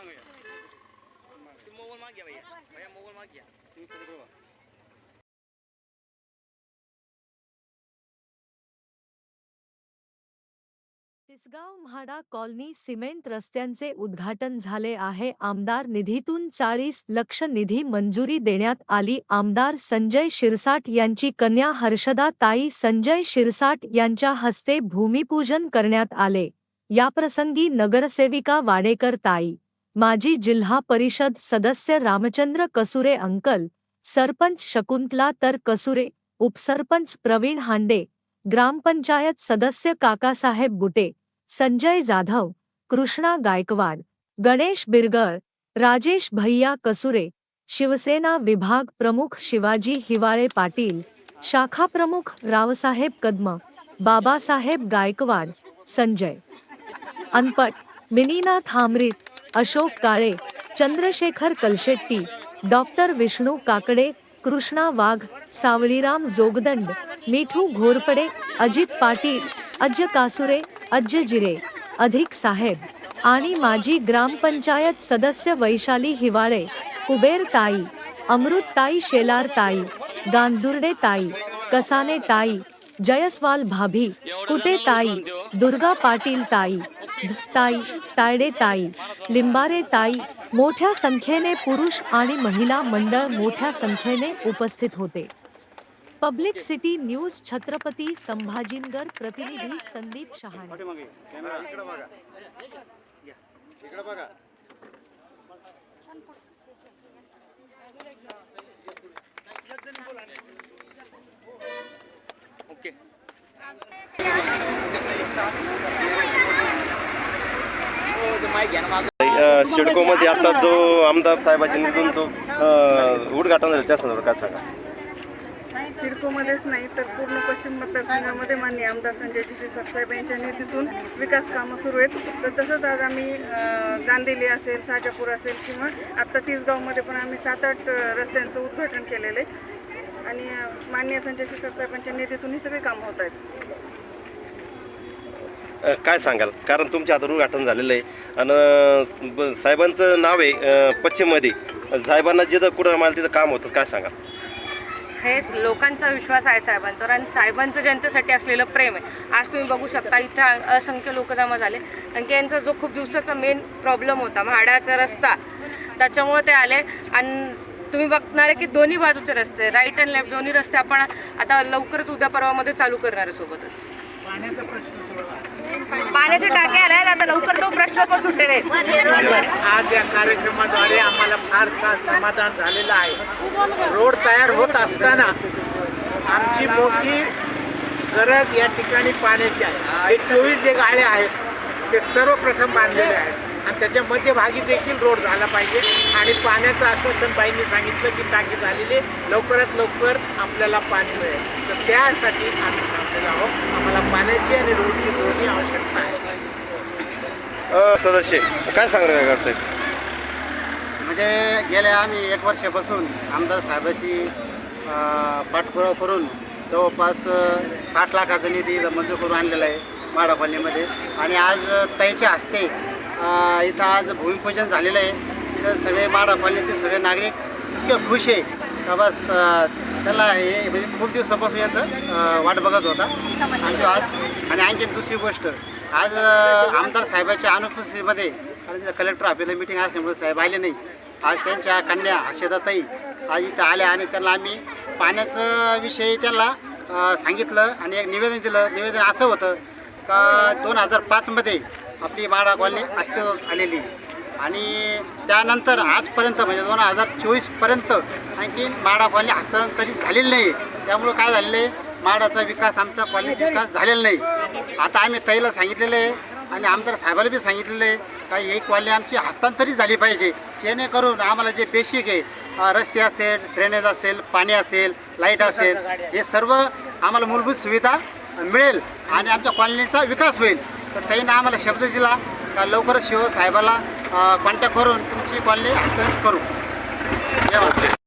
मागूया. Mobile माग घ्या भैया. भैया मोबाईल माग घ्या तुम्ही पुढे बघा. तिसगाव म्हाडा कॉलनी सिमेंट रस्त्यांचे उद्घाटन झाले आहे. आमदार निधीतून चाळीस लक्ष निधी मंजुरी देण्यात आली. आमदार संजय शिरसाट यांची कन्या हर्षदा ताई संजय शिरसाट यांच्या हस्ते भूमिपूजन करण्यात आले. याप्रसंगी नगरसेविका वाडेकर ताई माजी जिल्हा परिषद सदस्य रामचंद्र कसुरे अंकल सरपंच शकुंतला तर कसुरे उपसरपंच प्रवीण हांडे ग्रामपंचायत सदस्य काकासाहेब बुटे संजय जाधव कृष्णा गायकवाड गणेश बिरगळ राजेश भैया कसुरे शिवसेना विभाग प्रमुख शिवाजी हिवाळे पाटील शाखा प्रमुख रावसाहेब कदम बाबासाहेब गायकवाड संजय. अनपट मिनीना हामरीत अशोक काळे चंद्रशेखर कलशेट्टी डॉक्टर विष्णू काकडे कृष्णा वाघ सावळीराम जोगदंड मिठू घोरपडे अजित पाटील अज्ज कासुरे अज्ज जिरे अधिक साहेब आणि माजी ग्रामपंचायत सदस्य वैशाली हिवाळे कुबेर ताई अमृत ताई शेलार ताई गांजुर्डे ताई कसाने ताई जयस्वाल भाभी कुटे ताई दुर्गा पाटील ताई धस्ताई तायडे ताई लिंबारे ताई मोठ्या संख्येने पुरुष आणि महिला मंडळ मोठ्या संख्येने उपस्थित होते. Public city news Chhatrapati Sambhajinagar प्रतिनिधी संदीप शहाणे. ओके हो माईक सिडकोमध्ये आता जो आमदार साहेबाच्या निधून तो उद्घाटन झालं त्या संदर्भात काय सांगा? सिडकोमध्येच नाही तर पूर्ण पश्चिम मतदारसंघामध्ये माननीय आमदार संजय शिरसाट साहेब यांच्या नेतृत्वातून विकास कामं सुरू आहेत. तर तसंच आज आम्ही अं, असेल साजापूर असेल किंवा आत्ता तिसगावमध्ये पण आम्ही सात आठ अं, रस्त्यांचं उद्घाटन केलेलं आहे. आणि अं, माननीय संजय शिरसाट साहेबांच्या नेतृत्वातून ही सगळी कामं होत आहेत. काय सांगाल? कारण तुमच्या आता उद्घाटन झालेलं आहे. आणि साहेबांचं नाव आहे पश्चिममध्ये. साहेबांना जिथं कुठं मला तिथं काम होतं काय सांगाल? हे लोकांचा विश्वास आहे साहेबांच्यावर आणि साहेबांचं जनतेसाठी असलेलं प्रेम आहे. आज तुम्ही बघू शकता इथं असंख्य लोक जमा झाले. कारण की यांचा जो खूप दिवसाचा मेन प्रॉब्लेम होता म्हाडाचा रस्ता. त्याच्यामुळे ते आले. आणि तुम्ही बघणार आहे की दोन्ही बाजूचे रस्ते राईट अँड लेफ्ट दोन्ही रस्ते आपण आता लवकरच उद्या परवामध्ये चालू करणार आहे सोबतच. पाण्याचे टाके आले आहेत आता लवकर तो प्रश्न पण सुटेल आज या कार्यक्रमाद्वारे आम्हाला फारसा समाधान झालेलं आहे. रोड तयार होत असताना आमची मोठी गरज या ठिकाणी पाण्याची आहे. हे चोवीस जे गाळे आहेत ते सर्वप्रथम बांधलेले आहेत. आणि त्याच्या मध्यभागी देखील रोड झाला पाहिजे. आणि पाण्याचं आश्वासन बाईंनी सांगितलं की टाकी झालेली. लवकरात लवकर आपल्याला पाणी मिळेल. तर त्यासाठी आम्ही थांबलेलो आहोत. आणि रोडची दोन्ही आवश्यकता आहे. अ, सदस्य काय सांगणार साहेब? म्हणजे गेल्या आम्ही एक वर्षापासून आमदार साहेबाशी पाठपुरावा करून जवळपास साठ लाखाचा निधी इथं मंजूर करून आणलेला आहे माडा कॉलनीमध्ये. आणि आज अ, ताईच्या हस्ते इथं आज भूमिपूजन झालेलं आहे. इथं सगळे माडा कॉलनीतील सगळे नागरिक इतके खुश आहे. बस त्याला हे म्हणजे खूप दिवसापासून याचं वाट बघत होता. आणि आज आणि आणखी दुसरी गोष्ट आज आमदार साहेबाच्या अनुपस्थितीमध्ये कलेक्टर ऑफिसला मिटिंग असल्यामुळे साहेब आले नाही. आज त्यांच्या कन्या हर्षदाताई आज इथं आल्या आणि त्यांना आम्ही पाण्याचं विषयी त्यांना सांगितलं आणि एक निवेदन दिलं. निवेदन असं होतं का दोन हजार पाचमध्ये आपली माडा कॉलनी अस्तित्वात आलेली. आणि त्यानंतर आजपर्यंत म्हणजे दोन हजार चोवीसपर्यंत आणखी माडा कॉलनी हस्तांतरित झालेली नाही. त्यामुळं काय झालेलं आहे? माडाचा विकास आमचा कॉलनीचा विकास झालेला नाही. आता आम्ही ताईला सांगितलेलं आहे आणि आमदार साहेबाला बी सांगितलेलं आहे का ही कॉलनी आमची हस्तांतरित झाली पाहिजे. जेणेकरून आम्हाला जे बेसिक आहे रस्ते असेल ड्रेनेज असेल पाणी असेल लाइट असेल हे सर्व आम्हाला मूलभूत सुविधा मिळेल आणि आमच्या कॉलनीचा विकास होईल. तर ताईनं आम्हाला शब्द दिला का लवकरच शिव साहेबाला कॉन्टॅक्ट करून तुमची कॉलनी हस्तांतरित करू. जेव्हा